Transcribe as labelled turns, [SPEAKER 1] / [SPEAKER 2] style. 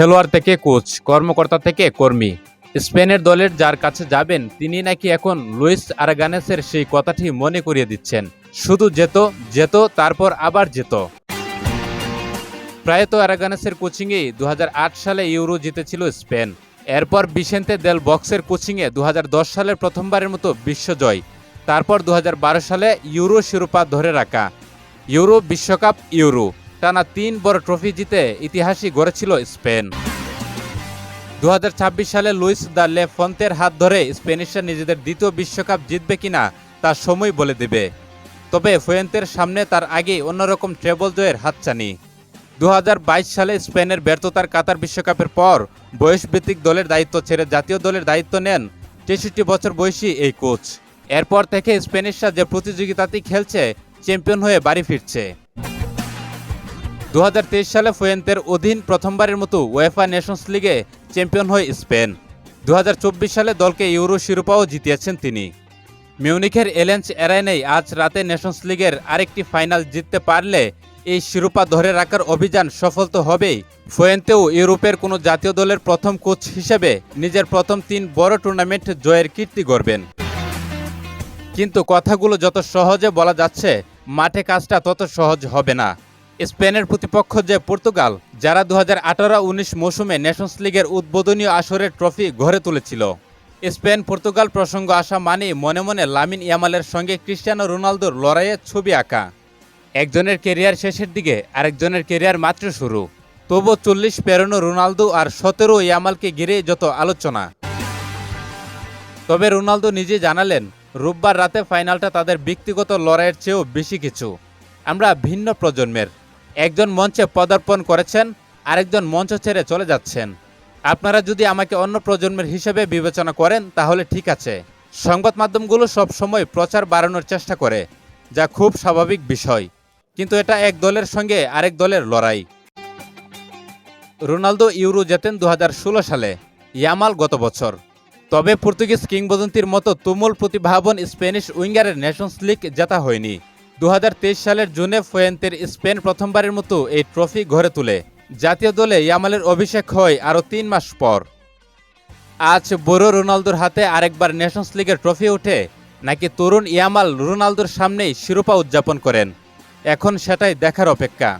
[SPEAKER 1] খেলোয়াড় থেকে কোচ, কর্মকর্তা থেকে কর্মী। স্পেনের দলের যার কাছে যাবেন, তিনি নাকি এখন লুইস আরাগানেসের সেই কথাটি মনে করিয়ে দিচ্ছেন। শুধু যেত যেত, তারপর আবার যেত। প্রায়ত আরাগানেসের কোচিংয়েই দু সালে ইউরো জিতেছিল স্পেন। এরপর বিশেন্তে দেল বক্সের কোচিংয়ে দু হাজার দশ সালের প্রথমবারের মতো বিশ্বজয়। তারপর দু হাজার বারো সালে ইউরো শিরোপা ধরে রাখা। ইউরো বিশ্বকাপ, ইউরো। টানা তিন বড় ট্রফি জিতে ইতিহাসই গড়েছিল স্পেন। দু হাজার ছাব্বিশ সালে লুইস দ্য লে ফন্তের হাত ধরে স্পেনিশরা নিজেদের দ্বিতীয় বিশ্বকাপ জিতবে কিনা তা সময় বলে দেবে। তবে ফুয়েন্তের সামনে তার আগেই অন্যরকম ট্রেবল জয়ের হাতছানি। দু হাজার বাইশ সালে স্পেনের ব্যর্থতার কাতার বিশ্বকাপের পর বয়সভিত্তিক দলের দায়িত্ব ছেড়ে জাতীয় দলের দায়িত্ব নেন তেষট্টি বছর বয়সী এই কোচ। এরপর থেকে স্পেনিশরা যে প্রতিযোগিতাতেই খেলছে, চ্যাম্পিয়ন হয়ে বাড়ি ফিরছে। দু হাজার তেইশ সালে ফুয়েন্তের অধীন প্রথমবারের মতো ওয়েফা নেশনস লিগে চ্যাম্পিয়ন হয় স্পেন। দু হাজার চব্বিশ সালে দলকে ইউরো শিরোপাও জিতিয়েছেন তিনি। মিউনিখের এলেন্স এরাইনেই আজ রাতে নেশনস লিগের আরেকটি ফাইনাল জিততে পারলে এই শিরোপা ধরে রাখার অভিযান সফল তো হবেই। ফুয়েন্তেও ইউরোপের কোনো জাতীয় দলের প্রথম কোচ হিসেবে নিজের প্রথম তিন বড় টুর্নামেন্ট জয়ের কীর্তি গড়বেন। কিন্তু কথাগুলো যত সহজে বলা যাচ্ছে, মাঠে কাজটা তত সহজ হবে না। স্পেনের প্রতিপক্ষ যে পর্তুগাল, যারা দু হাজার আঠারো উনিশ মৌসুমে নেশনস লিগের উদ্বোধনীয় আসরের ট্রফি ঘরে তুলেছিল। স্পেন পর্তুগাল প্রসঙ্গ আসা মানেই মনে মনে লামিন ইয়ামালের সঙ্গে ক্রিস্টিয়ানো রোনালদোর লড়াইয়ের ছবি আঁকা। একজনের কেরিয়ার শেষের দিকে আরেকজনের কেরিয়ার মাত্র শুরু। তবু চল্লিশ পেরোনো রোনালদো আর সতেরো ইয়ামালকে ঘিরে যত আলোচনা। তবে রোনালদো নিজে জানালেন, রোববার রাতে ফাইনালটা তাদের ব্যক্তিগত লড়াইয়ের চেয়েও বেশি কিছু। আমরা ভিন্ন প্রজন্মের। একজন মঞ্চে পদার্পণ করেছেন, আরেকজন মঞ্চ ছেড়ে চলে যাচ্ছেন। আপনারা যদি আমাকে অন্য প্রজন্মের হিসেবে বিবেচনা করেন, তাহলে ঠিক আছে। সংবাদ মাধ্যমগুলো সব সময় প্রচার বাড়ানোর চেষ্টা করে, যা খুব স্বাভাবিক বিষয়। কিন্তু এটা এক দলের সঙ্গে আরেক দলের লড়াই। রোনালদো ইউরো জেতেন দু হাজার ষোলো সালে, ইয়ামাল গত বছর। তবে পর্তুগিজ কিংবদন্তির মতো তুমুল প্রতিভাবন স্প্যানিশ উইঙ্গারের নেশনস লিগ জেতা হয়নি। দু হাজার তেইশ সালের জুনে ফোয়েন্তের স্পেন প্রথমবারের মতো এই ট্রফি ঘরে তুলে। জাতীয় দলে ইয়ামালের অভিষেক হয় আরও তিন মাস পর। আজ বোরো রোনালদোর হাতে আরেকবার নেশনস লিগের ট্রফি ওঠে, নাকি তরুণ ইয়ামাল রোনালদোর সামনেই শিরোপা উদযাপন করেন? এখন সেটাই দেখার অপেক্ষা।